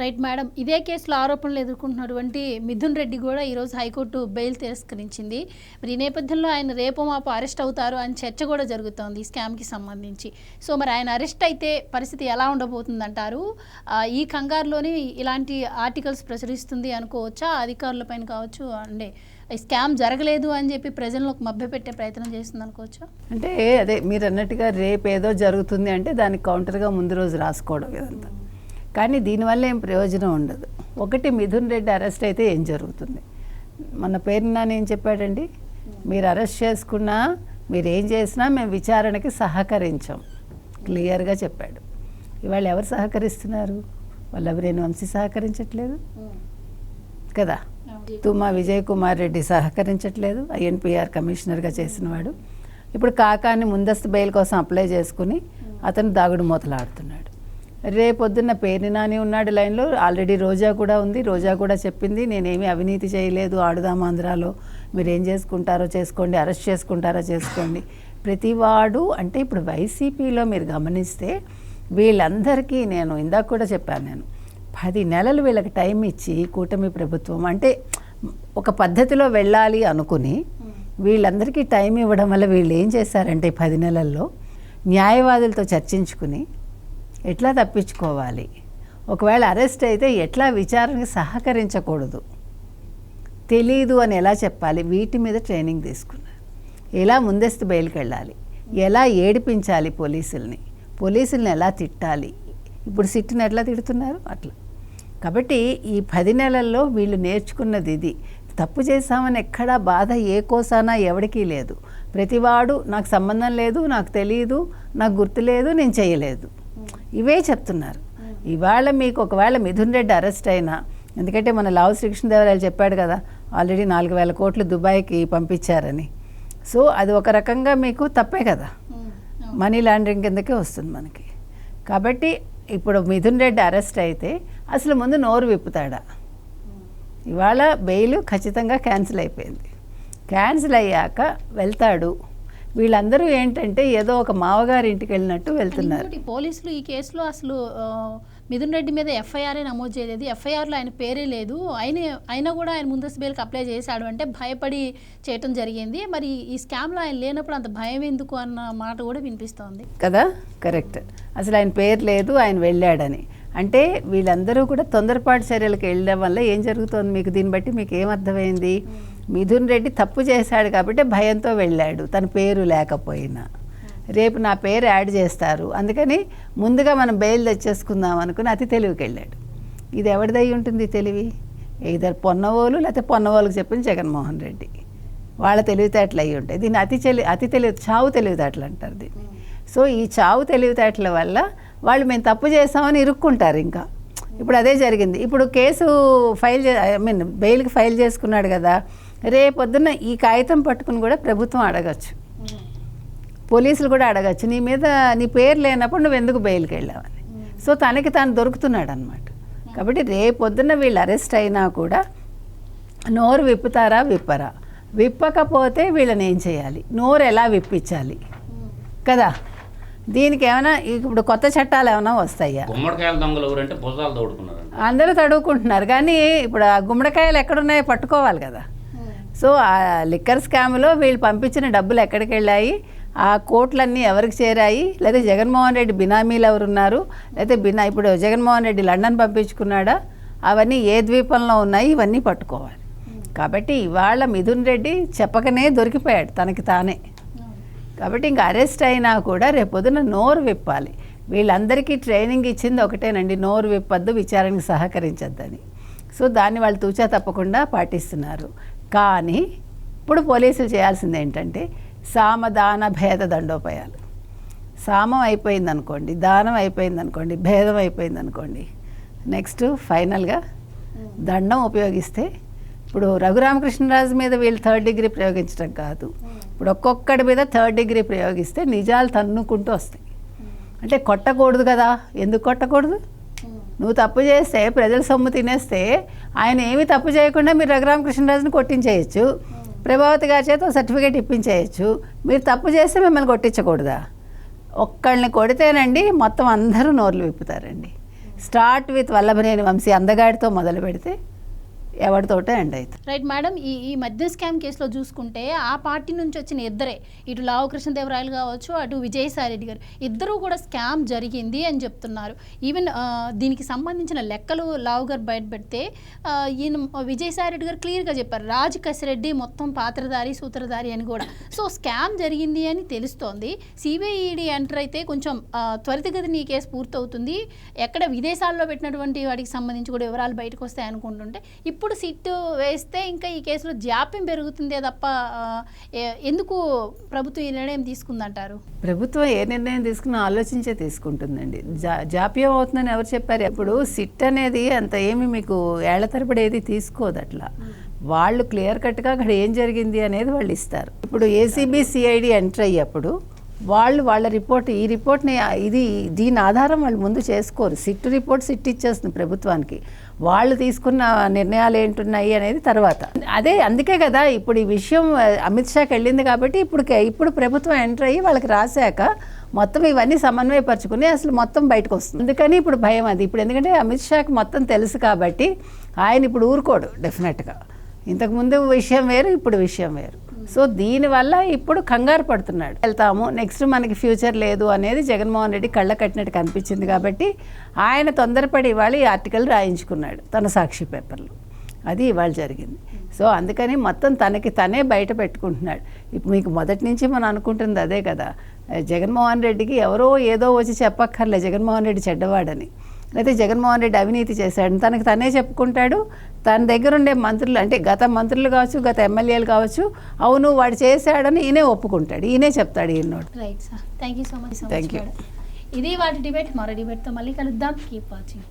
Right madam ఇదే కేసులో ఆరోపణలు ఎదుర్కొంటున్నటువంటి మిథున్ రెడ్డి కూడా ఈరోజు హైకోర్టు బెయిల్ తిరస్కరించింది. మరి ఈ నేపథ్యంలో ఆయన రేపు మాపు అరెస్ట్ అవుతారు అని చర్చ కూడా జరుగుతోంది ఈ స్కామ్కి సంబంధించి. సో మరి ఆయన అరెస్ట్ అయితే పరిస్థితి ఎలా ఉండబోతుంది అంటారు ఈ కంగారులోని ఇలాంటి ఆర్టికల్స్ ప్రచురిస్తుంది అనుకోవచ్చా? అధికారులపైన కావచ్చు అంటే ఈ స్కామ్ జరగలేదు అని చెప్పి ప్రజలకు మభ్యపెట్టే ప్రయత్నం చేస్తుంది అనుకోవచ్చా? అంటే అదే మీరు అన్నట్టుగా రేపు ఏదో జరుగుతుంది అంటే దానికి కౌంటర్గా ముందు రోజు రాసుకోవడం ఇదంతా. కానీ దీనివల్ల ఏం ప్రయోజనం ఉండదు. ఒకటి మిథున్ రెడ్డి అరెస్ట్ అయితే ఏం జరుగుతుంది? మన పేరు నాన్న ఏం చెప్పాడండి? మీరు అరెస్ట్ చేసుకున్నా మీరు ఏం చేసినా మేము విచారణకి సహకరించాం. క్లియర్గా చెప్పాడు. ఇవాళ ఎవరు సహకరిస్తున్నారు? వల్లభరేణి వంశీ సహకరించట్లేదు? కదా? తుమ్మా విజయ్ కుమార్ రెడ్డి సహకరించట్లేదు ఐఎన్పిఆర్ కమిషనర్గా చేసినవాడు. ఇప్పుడు కాకాని ముందస్తు బెయిల్ కోసం అప్లై చేసుకుని అతను దాగుడు మూతలాడుతున్నాడు రేపొద్దున్న పేరినాని ఉన్నాడు లైన్లో. ఆల్రెడీ రోజా కూడా ఉంది. రోజా కూడా చెప్పింది నేనేమి అవినీతి చేయలేదు. ఆడుదాం ఆంధ్రాలో? మీరు ఏం చేసుకుంటారో చేసుకోండి. అరెస్ట్ చేసుకుంటారో చేసుకోండి. ప్రతివాడు అంటే ఇప్పుడు వైసీపీలో మీరు గమనిస్తే వీళ్ళందరికీ నేను ఇందాక కూడా చెప్పాను నేను పది నెలలు వీళ్ళకి టైం ఇచ్చి కూటమి ప్రభుత్వం అంటే ఒక పద్ధతిలో వెళ్ళాలి అనుకుని వీళ్ళందరికీ టైం ఇవ్వడం వల్ల వీళ్ళు ఏం చేశారంటే పది నెలల్లో న్యాయవాదులతో చర్చించుకుని ఎట్లా తప్పించుకోవాలి? ఒకవేళ అరెస్ట్ అయితే ఎట్లా విచారణకి సహకరించకూడదు? తెలీదు అని ఎలా చెప్పాలి? వీటి మీద ట్రైనింగ్ తీసుకున్నారు ఎలా ముందస్తు బయలుకి వెళ్ళాలి ఎలా ఏడిపించాలి పోలీసుల్ని? పోలీసుల్ని ఎలా తిట్టాలి? ఇప్పుడు సిట్టుని ఎట్లా తిడుతున్నారు? అట్లా. కాబట్టి ఈ పది నెలల్లో వీళ్ళు నేర్చుకున్నది ఇది. తప్పు చేశామని ఎక్కడా బాధ ఏ కోసానా ఎవరికీ లేదు. ప్రతివాడు నాకు సంబంధం లేదు నాకు తెలియదు నాకు గుర్తు లేదు నేను చేయలేదు. ఇవే చెప్తున్నారు. ఇవాళ మీకు ఒకవేళ మిథున్ రెడ్డి అరెస్ట్ అయినా ఎందుకంటే మన లావు శ్రీకృష్ణదేవరాయలు చెప్పాడు కదా ఆల్రెడీ నాలుగు వేల కోట్లు దుబాయ్కి పంపించారని. సో అది ఒక రకంగా మీకు తప్పే కదా. మనీ లాండరింగ్ కిందకే వస్తుంది మనకి. కాబట్టి ఇప్పుడు మిథున్ రెడ్డి అరెస్ట్ అయితే అసలు ముందు నోరు విప్పుతాడా? ఇవాళ బెయిల్ ఖచ్చితంగా క్యాన్సిల్ అయిపోయింది. క్యాన్సిల్ అయ్యాక వెళ్తాడు వీళ్ళందరూ ఏంటంటే ఏదో ఒక మావగారి ఇంటికి వెళ్ళినట్టు వెళ్తున్నారు. పోలీసులు ఈ కేసులో అసలు మిథున్ రెడ్డి మీద ఎఫ్ఐఆర్ నమోదు చేయలేదు. ఎఫ్ఐఆర్లో ఆయన పేరే లేదు. ఆయన అయినా కూడా ఆయన ముందస్తు బెయిల్కి అప్లై చేశాడు అంటే భయపడి చేయటం జరిగింది. మరి ఈ స్కామ్లో ఆయన లేనప్పుడు అంత భయం ఎందుకు అన్న మాట కూడా వినిపిస్తోంది. కదా? కరెక్ట్. అసలు ఆయన పేరు లేదు ఆయన వెళ్ళాడని. అంటే వీళ్ళందరూ కూడా తొందరపాటు చర్యలకు వెళ్ళడం వల్ల ఏం జరుగుతోంది మీకు? దీన్ని బట్టి మీకు ఏమర్థమైంది మిథున్ రెడ్డి తప్పు చేశాడు కాబట్టి భయంతో వెళ్ళాడు. తన పేరు లేకపోయినా. రేపు నా పేరు యాడ్ చేస్తారు. అందుకని ముందుగా మనం బెయిల్ తెచ్చేసుకుందాం అనుకుని అతి తెలివికి వెళ్ళాడు. ఇది ఎవరిదై ఉంటుంది తెలివి? ఇద్దరు పొన్నవోలు లేకపోతే పొన్నవోళ్ళకి చెప్పిన జగన్మోహన్ రెడ్డి. వాళ్ళ తెలివితేటలు అయి ఉంటాయి. దీన్ని అతి చెలి అతి తెలివి చావు తెలివితేటలు అంటారు దీన్ని. సో ఈ చావు తెలివితేటల వల్ల వాళ్ళు మేము తప్పు చేసామని ఇరుక్కుంటారు ఇంకా. ఇప్పుడు అదే జరిగింది. ఇప్పుడు కేసు ఫైల్ చే ఐ మీన్ బెయిల్కి ఫైల్ చేసుకున్నాడు కదా. రేపొద్దున ఈ కాగితం పట్టుకుని కూడా ప్రభుత్వం అడగచ్చు. పోలీసులు కూడా అడగచ్చు. నీ మీద నీ పేరు లేనప్పుడు నువ్వు ఎందుకు బెయిల్కి వెళ్ళావని. సో తనకి తాను దొరుకుతున్నాడు అనమాట కాబట్టి రేపొద్దున వీళ్ళు అరెస్ట్ అయినా కూడా నోరు విప్పుతారా విప్పరా? విప్పకపోతే వీళ్ళని ఏం చేయాలి? నోరు ఎలా విప్పించాలి? కదా? దీనికి ఏమైనా ఇప్పుడు కొత్త చట్టాలు ఏమైనా వస్తాయా? గుమ్మడికాయల దొంగలు ఎవరంటే భుజాలు తోడుకున్నారండి అందరూ తడువుకుంటున్నారు. కానీ ఇప్పుడు ఆ గుమ్మడికాయలు ఎక్కడున్నాయో పట్టుకోవాలి కదా. సో ఆ లిక్కర్ స్కామ్లో వీళ్ళు పంపించిన డబ్బులు ఎక్కడికి వెళ్ళాయి? ఆ కోట్లన్నీ ఎవరికి చేరాయి? లేదా జగన్మోహన్ రెడ్డి బినామీలు ఎవరున్నారు లేదా బినా ఇప్పుడు జగన్మోహన్ రెడ్డి లండన్ పంపించుకున్నాడా? అవన్నీ ఏ ద్వీపంలో ఉన్నాయి? ఇవన్నీ పట్టుకోవాలి. కాబట్టి ఇవాళ మిథున్ రెడ్డి చెప్పకనే దొరికిపోయాడు తనకి తానే. కాబట్టి ఇంకా అరెస్ట్ అయినా కూడా రేపొద్దున నోరు విప్పాలి. వీళ్ళందరికీ ట్రైనింగ్ ఇచ్చింది ఒకటేనండి నోరు విప్పద్దు విచారణకు సహకరించద్దని. సో దాన్ని వాళ్ళు తూచా తప్పకుండా పాటిస్తున్నారు. కానీ ఇప్పుడు పోలీసులు చేయాల్సింది ఏంటంటే సామదాన భేద దండోపాయాలు. సామం అయిపోయింది అనుకోండి దానం అయిపోయింది అనుకోండి భేదం అయిపోయింది అనుకోండి నెక్స్ట్ ఫైనల్గా దండం ఉపయోగిస్తే ఇప్పుడు రఘురామకృష్ణరాజు మీద వీళ్ళు థర్డ్ డిగ్రీ ప్రయోగించడం కాదు. ఇప్పుడు ఒక్కొక్కడి మీద థర్డ్ డిగ్రీ ప్రయోగిస్తే నిజాలు తన్నుకుంటూ వస్తాయి. అంటే కొట్టకూడదు కదా. ఎందుకు కొట్టకూడదు? నువ్వు తప్పు చేస్తే ప్రజల సొమ్ము తినేస్తే ఆయన ఏమీ తప్పు చేయకుండా మీరు రఘురామకృష్ణరాజుని కొట్టించేయచ్చు. ప్రభావతి గారి చేత సర్టిఫికేట్ ఇప్పించేయచ్చు. మీరు తప్పు చేస్తే మిమ్మల్ని కొట్టించకూడదా? ఒక్కళ్ళని కొడితేనండి మొత్తం అందరూ నోర్లు విప్పుతారండి. స్టార్ట్ విత్ వల్లభనేని వంశీ అందగాడితో మొదలు పెడితే ఎవరితోటే ఎండ్ అవుతుంది రైట్ మేడం ఈ ఈ మధ్య స్కామ్ కేసులో చూసుకుంటే ఆ పార్టీ నుంచి వచ్చిన ఇద్దరే ఇటు లావు కృష్ణదేవరాయలు కావచ్చు అటు విజయసాయి రెడ్డి గారు ఇద్దరూ కూడా స్కామ్ జరిగింది అని చెప్తున్నారు. ఈవెన్ దీనికి సంబంధించిన లెక్కలు లావు గారు బయట పెడితే ఈయన విజయసాయి రెడ్డి గారు క్లియర్గా చెప్పారు. రాజ్ కసిరెడ్డి మొత్తం పాత్రధారి సూత్రధారి అని కూడా. సో స్కామ్ జరిగింది అని తెలుస్తోంది. సిబిఐడి ఎంటర్ అయితే కొంచెం త్వరితగతిన ఈ కేసు పూర్తవుతుంది. ఎక్కడ విదేశాల్లో పెట్టినటువంటి వాటికి సంబంధించి కూడా వివరాలు బయటకు వస్తాయి అనుకుంటుంటే ఇప్పుడు సిట్ వేస్తే ఇంకా ఈ కేసులో జాప్యం పెరుగుతుందే తప్ప ఎందుకు ప్రభుత్వం ఈ నిర్ణయం తీసుకుందంటారు? ప్రభుత్వం ఏ నిర్ణయం తీసుకున్నా ఆలోచించే తీసుకుంటుందండి. జా జాప్యం అవుతుందని ఎవరు చెప్పారు? ఇప్పుడు సిట్ అనేది అంత ఏమి మీకు ఏళ్ళ తరబడి ఏది తీసుకోదు అట్లా. వాళ్ళు క్లియర్ కట్గా అక్కడ ఏం జరిగింది అనేది వాళ్ళు ఇస్తారు. ఇప్పుడు ఏసీబీ సిఐడి ఎంటర్ అయ్యేప్పుడు వాళ్ళు వాళ్ళ రిపోర్ట్ ఈ రిపోర్ట్ని ఇది దీని ఆధారం వాళ్ళు ముందు చేసుకోరు. సిట్ రిపోర్ట్ సిట్ ఇచ్చేస్తుంది ప్రభుత్వానికి. వాళ్ళు తీసుకున్న నిర్ణయాలు ఏంటున్నాయి అనేది తర్వాత. అదే అందుకే కదా ఇప్పుడు ఈ విషయం అమిత్ షాకి వెళ్ళింది కాబట్టి ఇప్పుడు కే- ఇప్పుడు ప్రభుత్వం ఎంటర్ అయ్యి వాళ్ళకి రాశాక మొత్తం ఇవన్నీ సమన్వయపరచుకుని అసలు మొత్తం బయటకు వస్తుంది. అందుకని ఇప్పుడు భయం అది. ఇప్పుడు ఎందుకంటే అమిత్ షాకి మొత్తం తెలుసు కాబట్టి ఆయన ఇప్పుడు ఊరుకోడు డెఫినెట్గా. ఇంతకుముందు విషయం వేరు ఇప్పుడు విషయం వేరు. సో దీనివల్ల ఇప్పుడు కంగారు పడుతున్నాడు. వెళ్తాము నెక్స్ట్ మనకి ఫ్యూచర్ లేదు అనేది జగన్మోహన్ రెడ్డి కళ్ళ కట్టినట్టు కనిపించింది కాబట్టి ఆయన తొందరపడి ఇవాళ ఈ ఆర్టికల్ రాయించుకున్నాడు తన సాక్షి పేపర్లో. అది ఇవాళ జరిగింది. సో అందుకని మొత్తం తనకి తనే బయట పెట్టుకుంటున్నాడు. ఇప్పుడు మీకు మొదటి నుంచి మనం అనుకుంటుంది అదే కదా జగన్మోహన్ రెడ్డికి ఎవరో ఏదో వచ్చి చెప్పక్కర్లే జగన్మోహన్ రెడ్డి చెడ్డవాడని. లేకపోతే జగన్మోహన్ రెడ్డి అవినీతి చేశాడు. తనకి తనే చెప్పుకుంటాడు. తన దగ్గర ఉండే మంత్రులు అంటే గత మంత్రులు కావచ్చు గత ఎమ్మెల్యేలు కావచ్చు అవును వాడు చేశాడని ఈయనే ఒప్పుకుంటాడు. ఈయనే చెప్తాడు ఈయనోడు right sir thank you so much you. Madam ఇది వాటి డిబేట్ మరో డిబేట్తో మళ్ళీ కలుద్దాం. Keep watching